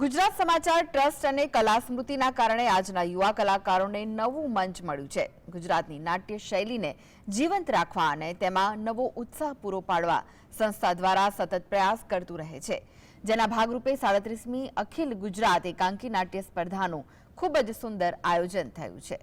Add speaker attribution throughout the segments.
Speaker 1: ગુજરાત સમાચાર ટ્રસ્ટ અને કલા સ્મૃતિના કારણે આજના યુવા કલાકારોને નવું મંચ મળ્યું છે. ગુજરાતની નાટ્ય શૈલીને જીવંત રાખવા અને તેમાં નવો ઉત્સાહ પૂરો પાડવા સંસ્થા દ્વારા સતત પ્રયાસ કરતું રહે છે. જેના ભાગરૂપે સાડત્રીસમી અખિલ ગુજરાત એકાંકી નાટ્ય સ્પર્ધાનું ખૂબ જ સુંદર આયોજન થયું છે.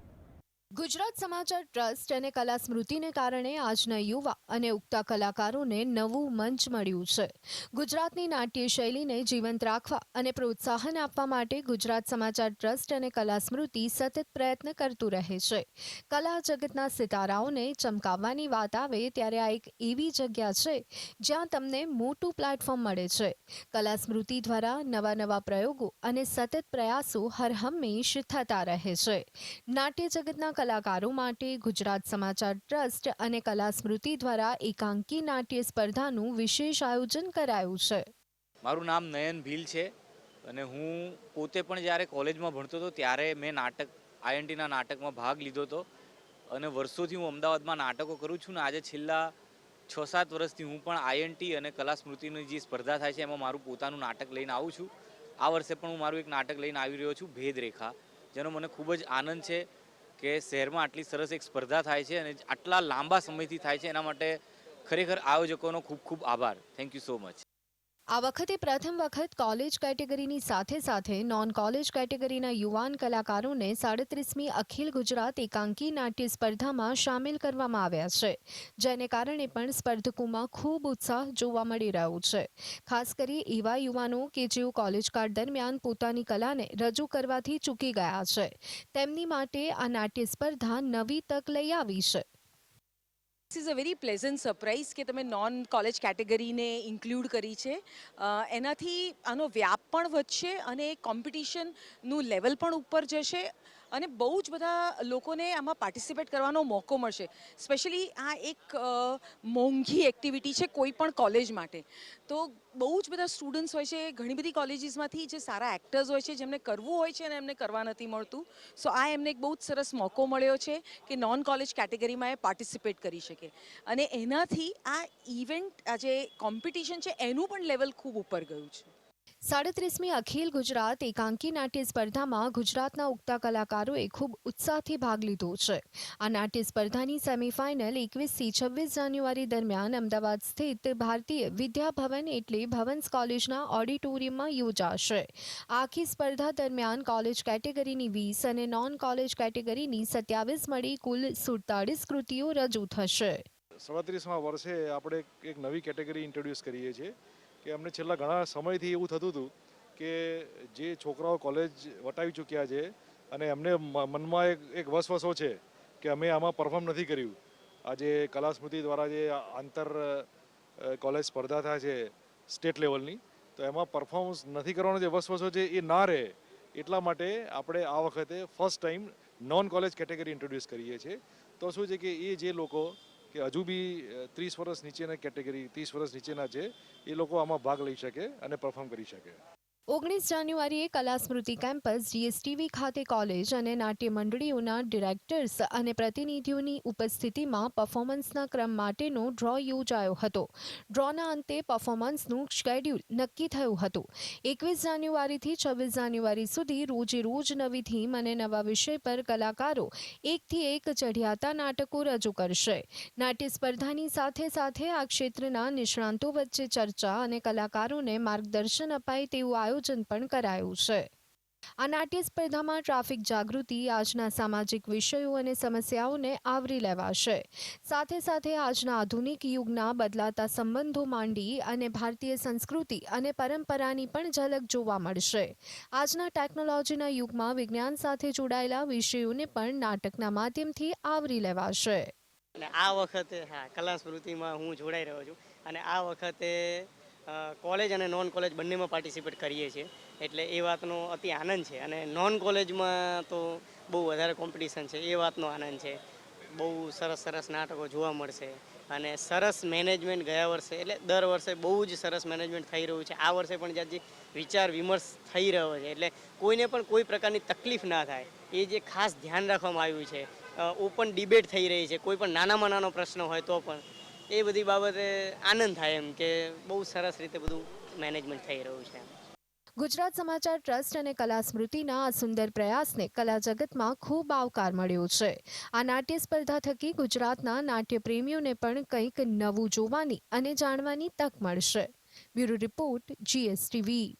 Speaker 2: ગુજરાત સમાચાર ટ્રસ્ટ અને કલા સ્મૃતિને કારણે આજના યુવા અને ઉગતા કલાકારોને નવું મંચ મળ્યું છે. ગુજરાતની નાટ્ય શૈલીને જીવંત રાખવા અને પ્રોત્સાહન આપવા માટે ગુજરાત સમાચાર ટ્રસ્ટ અને કલા સ્મૃતિ સતત પ્રયત્ન કરતું રહે છે. કલા જગતના સિતારાઓને ચમકાવવાની વાત આવે ત્યારે આ એક એવી જગ્યા છે જ્યાં તમને મોટું પ્લેટફોર્મ મળે છે. કલા સ્મૃતિ દ્વારા નવા નવા પ્રયોગો અને સતત પ્રયાસો હરહંમેશ થતા રહે છે. નાટ્ય જગતના કલાકારો માટે ગુજરાત સમાચાર ટ્રસ્ટ અને કલા સ્મૃતિ દ્વારા એકાંકી નાટ્ય સ્પર્ધાનું વિશેષ આયોજન કરાયું છે.
Speaker 3: મારું નામ નયન ભીલ છે અને હું પોતે પણ જ્યારે કોલેજમાં ભણતો હતો ત્યારે મેં નાટક આઈએનટીના નાટકમાં ભાગ લીધો હતો અને વર્ષોથી હું અમદાવાદમાં નાટકો કરું છું ને આજે છેલ્લા છ સાત વર્ષથી હું પણ આઈએનટી અને કલા સ્મૃતિની જે સ્પર્ધા થાય છે એમાં મારું પોતાનું નાટક લઈને આવું છું. આ વર્ષે પણ હું મારું એક નાટક લઈને આવી રહ્યો છું, ભેદરેખા, જેનો મને ખૂબ જ આનંદ છે. કે શહેરમાં આટલી સરસ એક સ્પર્ધા થાય છે અને આટલા લાંબા સમયથી થાય છે, એના માટે ખરેખર આયોજકોનો ખૂબ ખૂબ આભાર. થેન્ક યુ સો મચ
Speaker 2: આ વખતે પ્રથમ વખત કોલેજ કેટેગરીની સાથે સાથે નોન કોલેજ કેટેગરીના યુવાન કલાકારોને સાડત્રીસમી અખિલ ગુજરાત એકાંકી નાટ્ય સ્પર્ધામાં સામેલ કરવામાં આવ્યા છે, જેને કારણે પણ સ્પર્ધકોમાં ખૂબ ઉત્સાહ જોવા મળી રહ્યો છે. ખાસ કરી એવા યુવાનો કે જેઓ કોલેજકાળ દરમિયાન પોતાની કલાને રજૂ કરવાથી ચૂકી ગયા છે. તેમની માટે આ નાટ્ય સ્પર્ધા નવી તક લઈ આવી છે.
Speaker 4: This a very pleasant surprise કે તમે નોન કોલેજ કેટેગરીને ઇન્ક્લુડ કરી છે. એનાથી આનો વ્યાપ પણ વધશે અને કોમ્પિટિશનનું લેવલ પણ ઉપર જશે. અને બહુ જ બધા લોકોને આમાં પાર્ટિસિપેટ કરવાનો મોકો મળશે. સ્પેશિયલી આ એક મોંઘી એક્ટિવિટી છે કોઈ પણ કોલેજ માટે. તો બહુ જ બધા સ્ટુડન્ટ્સ હોય છે, ઘણી બધી કોલેજીસમાંથી જે સારા એક્ટર્સ હોય છે, જેમને કરવું હોય છે અને એમને કરવા નથી મળતું. સો આ એમને એક બહુ જ સરસ મોકો મળ્યો છે કે નોન કોલેજ કેટેગરીમાં એ પાર્ટિસિપેટ કરી શકે. અને એનાથી આ ઇવેન્ટ આ જે કોમ્પિટિશન છે, એનું પણ લેવલ ખૂબ ઉપર ગયું છે.
Speaker 2: સાડત્રીસમી અખિલ ગુજરાત એકાંકી નાટ્ય સ્પર્ધામાં ગુજરાતના ઉગતા કલાકારોએ ખૂબ ઉત્સાહથી ભાગ લીધો છે. આ નાટ્ય સ્પર્ધાની સેમીફાઇનલ એકવીસથી છવ્વીસ જાન્યુઆરી દરમિયાન અમદાવાદ સ્થિત ભારતીય વિદ્યાભવન એટલે ભવન્સ કોલેજના ઓડિટોરિયમમાં યોજાશે. આખી સ્પર્ધા દરમિયાન કોલેજ કેટેગરીની વીસ અને નોન કોલેજ કેટેગરીની સત્યાવીસ મળી કુલ સુડતાળીસ કૃતિઓ રજૂ થશે.
Speaker 5: સડત્રીસમાં વર્ષે આપણે એક નવી કેટેગરી ઇન્ટ્રોડ્યુસ કરીએ છીએ. કે અમને છેલ્લા ઘણા સમયથી એવું થતું હતું કે જે છોકરાઓ કોલેજ વટાવી ચૂક્યા છે અને એમને મનમાં એક એક વસવસો છે કે અમે આમાં પરફોર્મ નથી કર્યું. આજે કલા સ્મૃતિ દ્વારા જે આંતર કોલેજ સ્પર્ધા થાય છે સ્ટેટ લેવલની તો એમાં પરફોર્મન્સ નથી કરવાનો જે વસવસો છે એ ના રહે. એટલા માટે આપણે આ વખતે first time non college category introduce કરીએ છીએ. તો શું છે કે એ જે લોકો કે હજુ બી ત્રીસ વર્ષ નીચેના કેટેગરી ત્રીસ વર્ષ નીચેના છે, એ લોકો આમાં ભાગ લઈ શકે અને પરફોર્મ કરી શકે.
Speaker 2: ઓગણીસ જાન્યુઆરીએ કલા સ્મૃતિ કેમ્પસ, જીએસટીવી ખાતે કોલેજ અને નાટ્ય મંડળીઓના ડિરેક્ટર્સ અને પ્રતિનિધિઓની ઉપસ્થિતિમાં પરફોર્મન્સના ક્રમ માટેનો ડ્રો યોજાયો હતો. ડ્રોના અંતે પરફોર્મન્સનું શેડ્યુલ નક્કી થયું હતું. એકવીસ જાન્યુઆરીથી છવ્વીસ જાન્યુઆરી સુધી રોજે રોજ નવી થીમ અને નવા વિષય પર કલાકારો એકથી એક ચઢિયાતા નાટકો રજૂ કરશે. નાટ્ય સ્પર્ધાની સાથે સાથે આ ક્ષેત્રના નિષ્ણાંતો વચ્ચે ચર્ચા અને કલાકારોને માર્ગદર્શન અપાય તેવું આયોજન પણ કરાયું છે. આ નાટ્ય સ્પર્ધામાં ટ્રાફિક જાગૃતિ, આજના સામાજિક વિષયો અને સમસ્યાઓને આવરી લેવાશે. સાથે સાથે આજના આધુનિક યુગના બદલાતા સંબંધો માંડી અને ભારતીય સંસ્કૃતિ અને પરંપરાની પણ ઝલક જોવા મળશે. આજના ટેકનોલોજીના યુગમાં વિજ્ઞાન સાથે જોડાયેલા વિષયોને પણ નાટકના માધ્યમથી આવરી લેવાશે.
Speaker 6: આ વખતે, હા, કલા સ્મૃતિમાં હું જોડાઈ રહ્યો છું. અને આ વખતે કોલેજ અને નોન કોલેજ બંનેમાં પાર્ટિસિપેટ કરીએ છીએ. એટલે એ વાતનો અતિ આનંદ છે. અને નોન કોલેજમાં તો બહુ વધારે કોમ્પિટિશન છે. એ વાતનો આનંદ છે. બહુ સરસ સરસ નાટકો જોવા મળશે. અને સરસ મેનેજમેન્ટ ગયા વર્ષે, એટલે દર વર્ષે બહુ જ સરસ મેનેજમેન્ટ થઈ રહ્યું છે. આ વર્ષે પણ જ્યાં જે વિચાર વિમર્શ થઈ રહ્યો છે, એટલે કોઈને પણ કોઈ પ્રકારની તકલીફ ના થાય. એ જે ખાસ ધ્યાન રાખવામાં આવ્યું છે ઓપન ડિબેટ થઈ રહી છે. કોઈ પણ નાનામાં નાનો પ્રશ્ન હોય તો પણ. એ બધી બાબતે આનંદ થાય એમ કે બહુ સરસ રીતે બધું મેનેજમેન્ટ થઈ રહ્યું છે
Speaker 2: ગુજરાત સમાચાર ટ્રસ્ટ અને કલા સ્મૃતિના આ સુંદર પ્રયાસને કલા જગતમાં ખૂબ આવકાર મળ્યો છે. આ નાટ્ય સ્પર્ધા થકી ગુજરાતના નાટ્ય પ્રેમીઓને પણ કંઈક નવું જોવાની અને જાણવાની તક મળશે. Bureau report, GSTV.